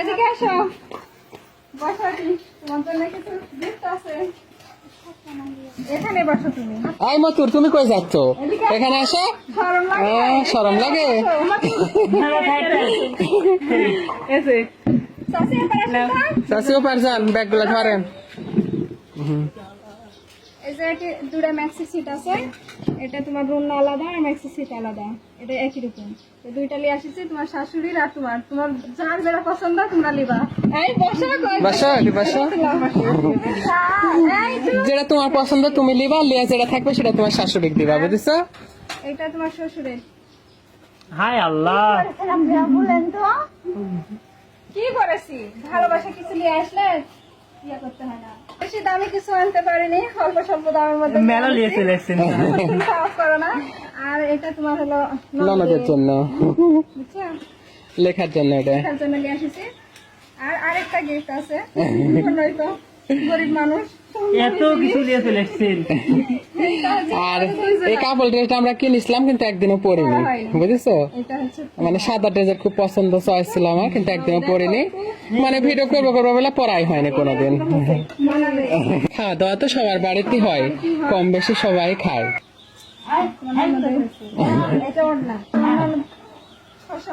এদিকে তুমি। তোমার কিছু গিফট আছে এখানে বসো তুমি আই মতুর তুমি কই যাচ্ছ এখানে আসো শরম লাগে। চাষিও পারজান ব্যাগগুলো ধরেন যে দুটা ম্যাক্সি সিট আছে। এটা তোমার রুম আলাদা আর ম্যাক্সি সিট আলাদা। এটা একই রকম। দুইটা লিয়ে আসিছি তোমার শাশুড়ির আর তোমার। তোমার যার যেটা পছন্দ তোমরা লিবা এই বসো কই বসো, এটি বসো। এই চুপ। যেটা তোমার পছন্দ তুমি লিবা লিয়া যেটা থাকবে সেটা তোমার শাশুড়িকে দিবা বুঝছ? এটা তোমার শ্বশুরের। হাই আল্লাহ। বলেন তো কি করেছি? ভালোবাসা কিছু নিয়ে আসলে ইয়ে করতে হয় না। বেশি দামি কিছু আনতে পারিনি অল্প স্বল্প দামের মধ্যে মেলা নিয়ে চলে এসছেন তুমি করো না। আর এটা তোমার হলো ননদের। জন্য। লেখার জন্য এটা। লেখার জন্য নিয়ে এসেছি। আর আরেকটা গিফট আছে। গরিব মানুষ। এত কিছু লিয়ে চলে এসছেন আর এই কাপড় ড্রেসটা আমরা কিনেছিলাম কিন্তু একদিনও পরিনি বুঝেছ মানে সাদা ড্রেসের খুব পছন্দ চয়েস ছিল আমার কিন্তু একদিনও পরিনি মানে ভিডিও করব করব বলে পরাই হয়নি কোনোদিন খাওয়া দাওয়া তো সবার বাড়িতেই হয় কম বেশি সবাই খায়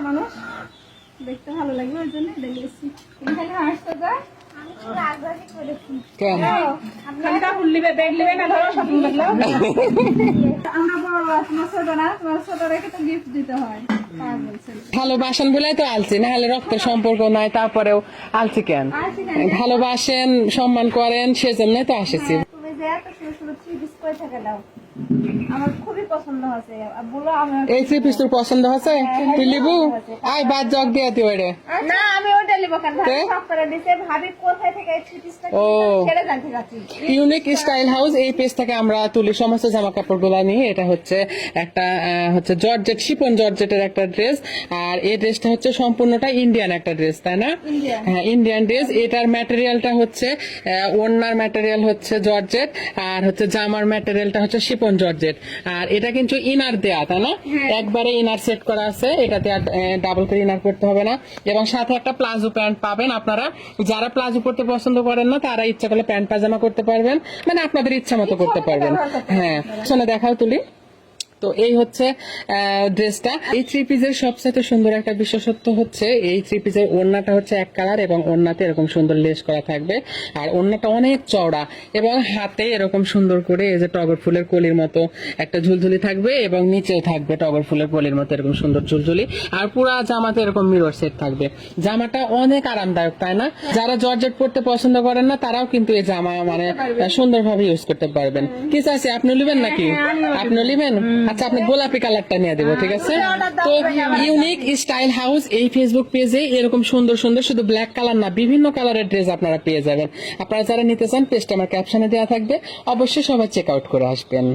মানুষ দেখতে ভালো লাগবে ওই জন্য হাসতে যা কেন? কাপড় নিবে ব্যাগ নিবে না ধরো শপিং করল আমরা বড় তোমার ছোট না তোমার ছোট রেখে তো গিফট দিতে হয়। ভালোবাসেন বলেই তো আলছি না হলে রক্তের সম্পর্ক নাই তারপরেও আলছি কেন? ভালোবাসেন সম্মান করেন সেজন্যই তো আসেছি। তুমি যে এত সুন্দর সুন্দর থ্রি পিস করে থেকে দাও। আমার খুবই পছন্দ হয়েছে। বলো আমার এই থ্রি পিস তোর পছন্দ হচ্ছে তুই লিবু? আয় বাদ জগ দিয়ে দিও রে না আমি ওটা নিব কেন? ভাবি সব করে দিছে। ভাবি কোথায় থেকে এই থ্রি পিসটা ও। ছেড়ে জানতে যাচ্ছি ইউনিক স্টাইল হাউস এই পেজ থেকে আমরা তুলি। সমস্ত জামা কাপড়গুলা নিই এটা হচ্ছে একটা হচ্ছে জর্জেট শিপন জর্জেটের একটা ড্রেস আর এই ড্রেসটা হচ্ছে সম্পূর্ণটা ইন্ডিয়ান একটা ড্রেস তাই না? হ্যাঁ ইন্ডিয়ান ড্রেস এটার ম্যাটেরিয়ালটা হচ্ছে আহ, ওড়নার ম্যাটেরিয়াল হচ্ছে জর্জেট। আর হচ্ছে জামার ম্যাটেরিয়ালটা হচ্ছে শিপন জর্জেট। আর এটা কিন্তু ইনার দেয়া তাই না? একবারে ইনার সেট করা আছে এটাতে আর ডাবল করে ইনার করতে হবে না। এবং সাথে একটা প্লাজো প্যান্ট পাবেন আপনারা। যারা প্লাজো পরতে পছন্দ করেন না তারা ইচ্ছা করলে প্যান্ট পাজামা করতে পারবেন। মানে আপনাদের ইচ্ছা মতো করতে পারবেন হ্যাঁ। শোনা দেখাও তুলি। তো এই হচ্ছে ড্রেসটা এই থ্রি পিসের সবচেয়ে সুন্দর একটা বিশেষত্ব হচ্ছে এই থ্রি পিসের ওড়নাটা হচ্ছে এক কালার এবং ওড়নাতে এরকম সুন্দর লেস করা থাকবে। আর ওড়নাটা অনেক চওড়া এবং হাতে এরকম সুন্দর করে এই যে টগর ফুলের কলির মতো একটা ঝুলঝুলি থাকবে এবং নিচেও থাকবে টগর ফুলের কলির মতো এরকম সুন্দর ঝুলঝুলি। আর পুরা জামাতে এরকম মিরর সেট থাকবে। জামাটা অনেক আরামদায়ক তাই না? যারা জর্জেট পরতে পছন্দ করেন না তারাও কিন্তু এই জামা মানে সুন্দরভাবে ইউজ করতে পারবেন। কি চাইছে আপনি নেবেন নাকি? আপনি নেবেন? আচ্ছা আপনি গোলাপি কালারটা নিয়ে দেবো ঠিক আছে? তো ইউনিক স্টাইল হাউস এই ফেসবুক পেজে এরকম সুন্দর সুন্দর শুধু ব্ল্যাক কালার না বিভিন্ন কালারের ড্রেস আপনারা পেয়ে যাবেন। আপনারা যারা নিতে চান পেজটা আমার ক্যাপশনে দেওয়া থাকবে। অবশ্যই সবাই চেক আউট করে আসবেন।